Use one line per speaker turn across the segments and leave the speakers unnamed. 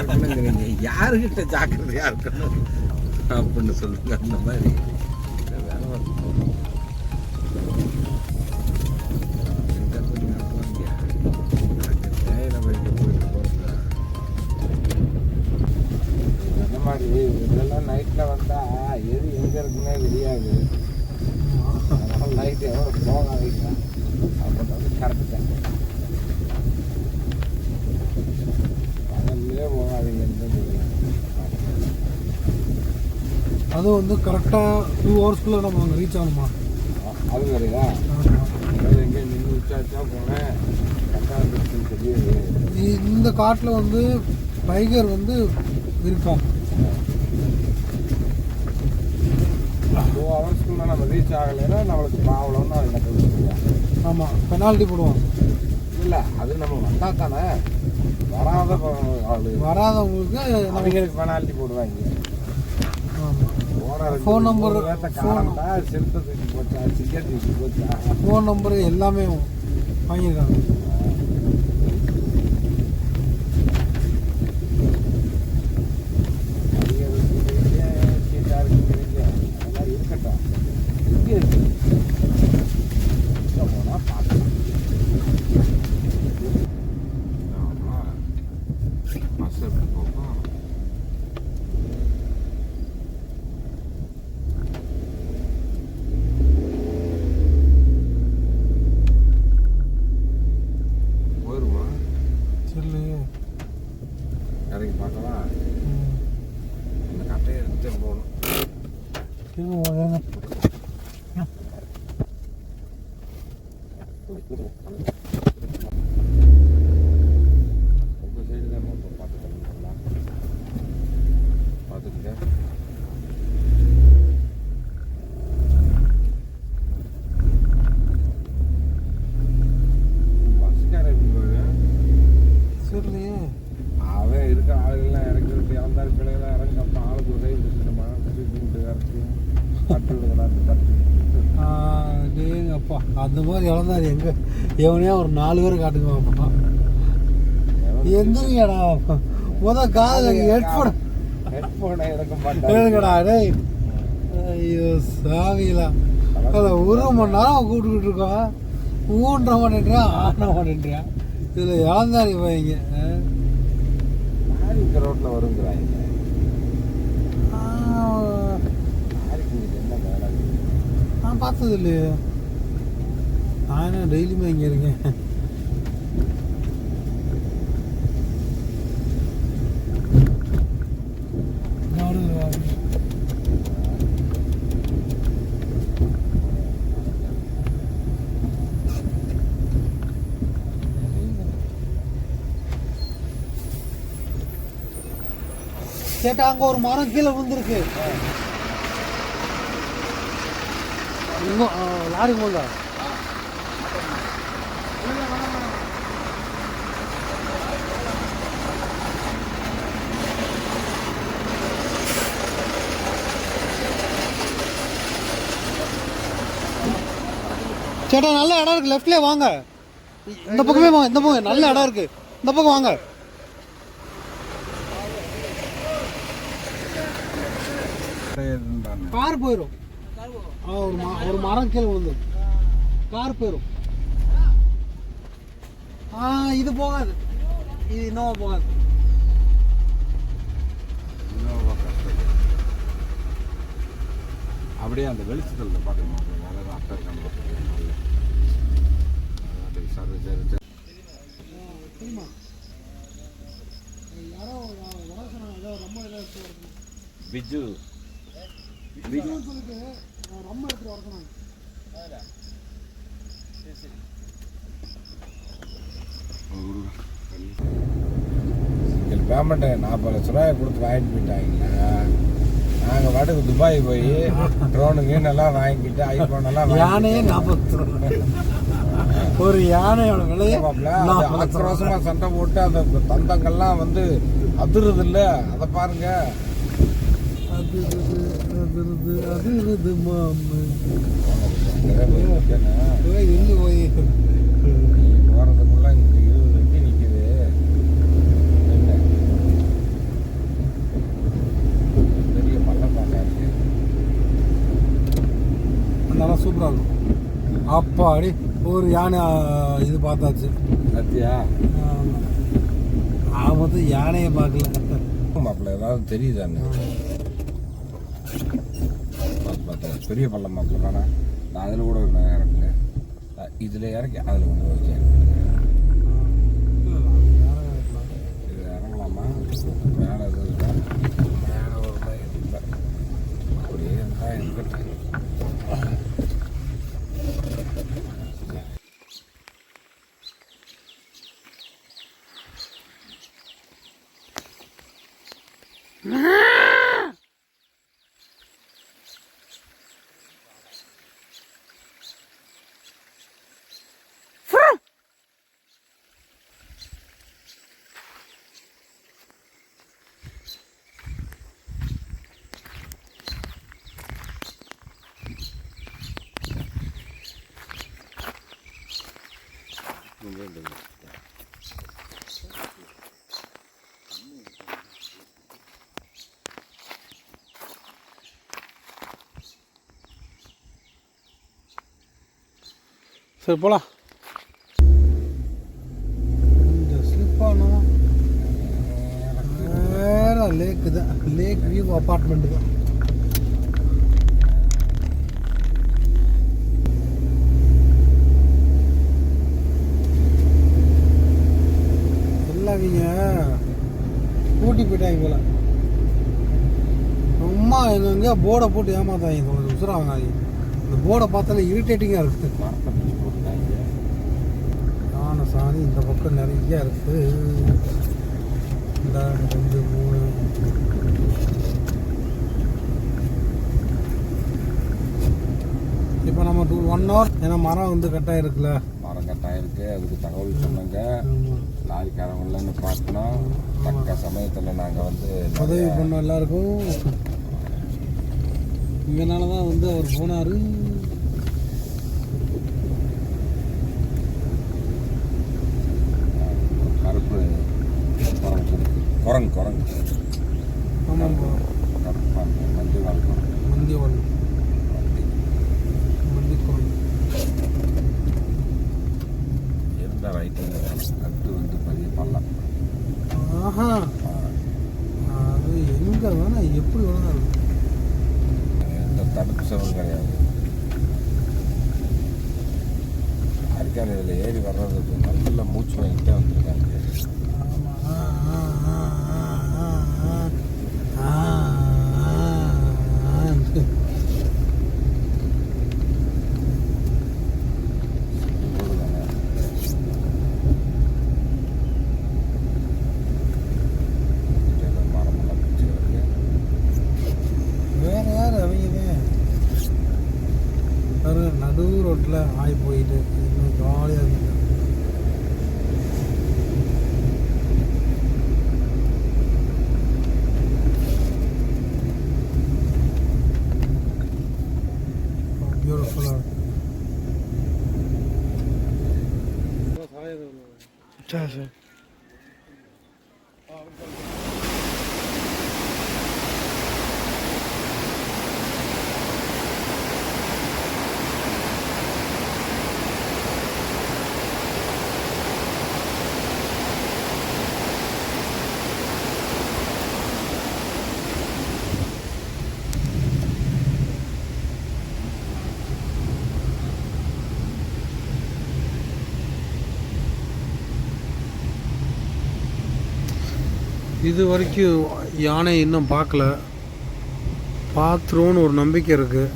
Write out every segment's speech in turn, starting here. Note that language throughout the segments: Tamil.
இருக்கணுங்கிறீங்க யாருக்கிட்ட ஜாக்கிரதையா இருக்கணும்? அப்படின்னு சொல்லுங்க அந்த மாதிரி.
இதெல்லாம் நைட்டில் வந்தால் எது எங்கே இருக்குன்னே தெரியாது. அதனால் நைட்டு எவ்வளோ போகாதீங்க. அப்போ வந்து கரெக்டு தான் சொல்லுவேன்
அது வந்து கரெக்டாக டூ ஹவர்ஸ்க்குள்ளே நம்ம அங்கே ரீச் ஆகணுமா?
அது வேறையா? எங்கே நின்று உச்சாச்சா போனேன் கரெக்டாக இருக்குன்னு தெரியுது.
இ- இந்த காட்டில் வந்து டைகர் வந்து இருக்கான்
டூ ஹவர்ஸ்க்குள்ள நம்ம ரீச் ஆகலைன்னா நம்மளுக்கு ப்ராப்ளம்னு அது
ஆமாம் பெனால்ட்டி போடுவான்
இல்லை அது நம்ம வந்தால் தானே? வராத ஆளு.
வராதவங்களுக்கு
அவங்களுக்கு பெனால்ட்டி போடுவாங்க.
Phone number, phone-
சிறுத்தை தூக்கி போச்சா சிக்கன் தூக்கி போச்சா.
ஃபோன் நம்பர் எல்லாமே வாங்கியிருக்காங்க. மாதிரி இழந்தாரு எங்க? எவனையா ஒரு நாலு பேர் காட்டுங்க பார்ப்போம் எந்திரிங்கடா. முத காதில் ஹெட்ஃபோன்
ஹெட்ஃபோனை
டேய். ஐயோ சாமிலா அதில் ஒரு மணி நேரம் கூப்பிட்டுக்கிட்டு இருக்கோம் ஊன்ற மாட்டேன்றியா ஆன மாட்டேன்றியா இதில் இழந்தாரி போய்ங்க
லாரி இந்த ரோட்டில் வருங்கிறாங்க
நான் பார்த்தது இல்லையே. நான் என்ன டெய்லியுமே இங்கே இருக்கேன் கேட்டா அங்க ஒரு மரம் கீழே விழுந்திருக்கு. லாரி போல சேட்டா நல்ல இடம் இருக்கு. லெஃப்ட்லேயே வாங்க. இந்த பக்கமே வாங்க இந்த பக்கம். நல்ல இடம் இருக்கு. இந்த பக்கம் வாங்க. கார் போயிடும் ஒரு ஒரு மரம் கீழே வந்து கார் போயிடும் ஆ இது போகாது. இது இன்னோவா போகாது.
அப்படியே அந்த வெளிச்சத்தில் பார்க்கணும் வேற ஏதாவது அட்டை இருக்கான்னு சரி சரி சரி
தெரியுமா யாரோ வர சொன்னாங்க ஏதோ ரொம்ப இதாக
பிஜு
எங்கள் பேமெண்ட்டை நாற்பது லட்ச ரூபாய் கொடுத்து வாங்கிட்டு போயிட்டாங்க. நாங்கள் பாட்டுக்கு துபாய் போய் ட்ரோனுங்க எல்லாம் வாங்கிக்கிட்டு ஐஃபோன் எல்லாம்
யானையே நாற்பத்தி ஒரு யானையோட விலையை.
ஆக்ரோஷமா சண்டை போட்டு அந்த தந்தங்கள்லாம் வந்து அதிருது இல்ல அதை பாருங்க.
அதிருது அதிருது மாமு.
நிக்கணும்.
போய்
போறதுக்குள்ள இங்க இருபது என்ன பெரிய பள்ளத்தாக்கா இருக்கு
நல்லா சூப்பராக இருக்கும். அப்பாடி ஒரு யானை இது பார்த்தாச்சு.
சத்தியா
ஆக மொத்தம் யானையை பார்க்கல.
மாப்பிள்ள ஏதாவது தெரியுதான்னு? பெரிய பள்ளம் மாப்பிள்ள வேணா நான் அதில் கூட ஒரு நேரம் இறக்குங்க இறக்கி அதில் கொண்டு போய் வச்சேன் இது இறங்கலாமா? மேலே எதுவும் இல்லை. மேலே ஒரு மாதிரி இல்லை. அப்படியே இருந்தால் இருக்கட்டும்
சரி போகலாம் கொஞ்சம் ஸ்லிப் ஆனோம் நேராக லேக்கு தான் லேக் வியூ அப்பார்ட்மெண்ட் தான் கூட்டி ஊட்டி போயிட்டாங்க போல சும்மா எங்க போர்டை போட்டு ஏமாத்தாங்க கொஞ்சம் உசுராங்க. இந்த போர்டை பார்த்தாலே இரிட்டேட்டிங்காக இருக்குது.
மரத்தை
சாணி இந்த பக்கம் நிறைய இருக்கு. இந்த ரெண்டு மூணு. இப்போ நம்ம டூ ஒன் ஹவர் ஏன்னா மரம் வந்து கட்டாக இருக்குல்ல?
மரம் கட்டாயம் இருக்கு. அதுக்கு தகவல் சொன்னாங்க. லாரிக்காரங்களன்னு பார்க்கணும் தக்க சமயத்தில் நாங்கள் வந்து
உதவி பண்ண எல்லாருக்கும். இங்கனால தான் வந்து அவர் போனார்.
குரங்கு குரங்கு.
ஆமாம்
வால் குரங்கு
மந்தி ஒன்று
மந்தி
மந்தி குரங்கு
இருந்த ரைட்டில் அடுத்து வந்து பெரிய பள்ளம்
ஆஹா. அது எங்கே வேணா எப்படி வேணா இருக்கும்
எந்த தடுப்பு செவலும் கிடையாது அரிக்கான இதில் ஏறி வர்றதுக்கு நல்ல மூச்சு வாங்கிட்டே வந்திருக்காங்க
ஆமா. ஆ, ஆ, ஆ, ஆ, ஆ, ஆ, ஆ, ஆ.
போடுதானே மரமெல்லாம் பிடிச்சி கிடக்கு
வேற யார் அவங்க பாருங்க நடு ரோட்டில் ஆய் போயிட்டு இன்னும் ஜாலியாக இருந்துச்சு பியூட்டிஃபுல்லாக சரி சரி இது வரைக்கும் யானை இன்னும் பார்க்கல. பார்த்துருவோன்னு ஒரு நம்பிக்கை இருக்குது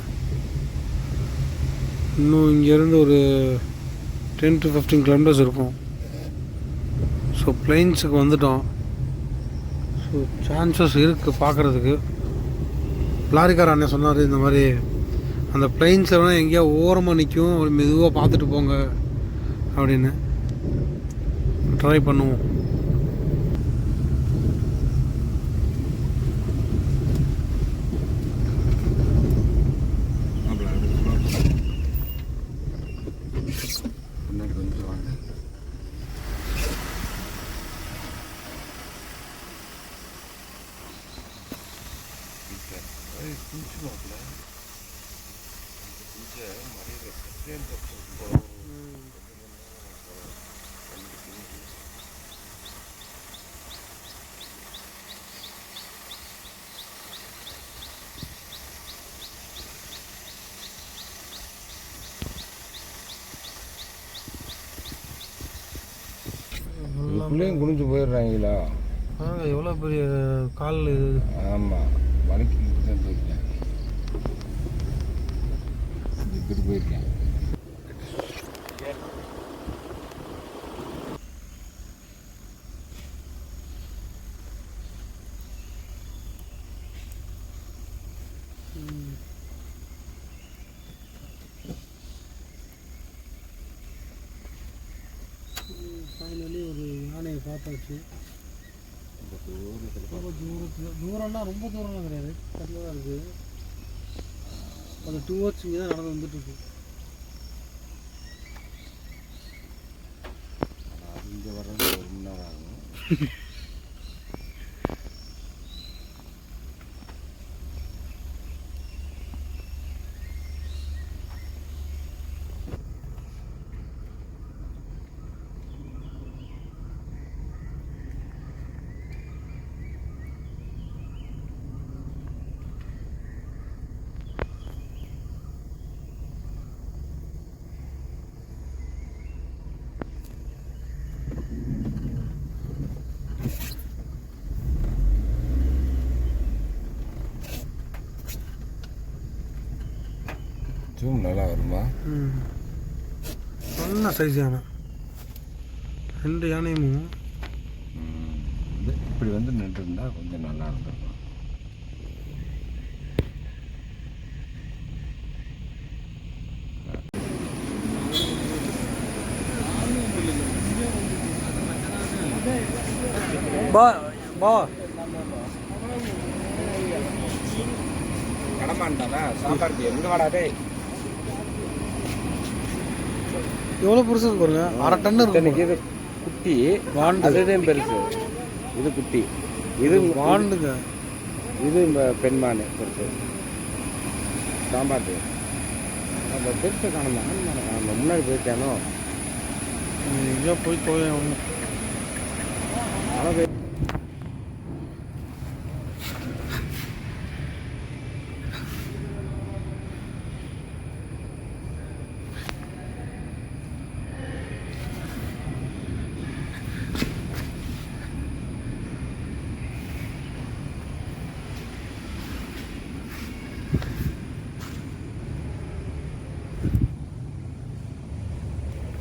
இன்னும் இங்கேருந்து ஒரு டென் டு ஃபிஃப்டீன் கிலோமீட்டர்ஸ் இருக்கும். ஸோ பிளெயின்ஸுக்கு வந்துட்டோம். ஸோ சான்சஸ் இருக்குது பார்க்குறதுக்கு. லாரிக்கார அண்ணன் சொன்னார் இந்த மாதிரி அந்த பிளைன்ஸ் எல்லாம் எங்கேயா ஓரமாக நிற்கும் மெதுவாக பார்த்துட்டு போங்க அப்படின்னு. ட்ரை பண்ணுவோம்
முன்னாடி கொஞ்சம் வாங்க
பிள்ளையும் குனிஞ்சு போயிடுறாங்களா?
பாருங்க எவ்வளோ பெரிய கால்
ஆமாம் வலிக்கிட்டு தான் போயிருக்கேன் இப்படி போயிருக்கேன்
பார்த்தாச்சு. ரொம்ப தூரத்தில் தூரம்னா ரொம்ப தூரம்லாம் கிடையாது. பக்கத்தில் தான் இருக்குது அது டூ ஹவர்ஸ் இங்கே தான் நடந்து வந்துட்டு இருக்கு.
இங்கே வர்றது ஒரு மணி நேரம் ஆகும். ஜூம் நல்லா வருமா
ம். நல்ல சைஸ் யானை. ரெண்டு யானையும்.
இது இப்படி வந்து நின்றுருந்தா கொஞ்சம் நல்லா இருந்திருக்கும்.
பா பா.
கடமாண்டாடா சாப்பாடு எங்கே வாடாதே
எவ்வளோ பெருசு பாருங்க? அரை டன்
இது குட்டி.
வாண்டு
அதுதான் பெருசு. இது குட்டி. இது
வாண்டுங்க
இது பெண்மான் பெருசு சாம்பார். அந்த பெருசை காணுமா? அந்த முன்னாடி போயிட்டானோ
எங்கேயோ போய் ஒன்று
ஆனால்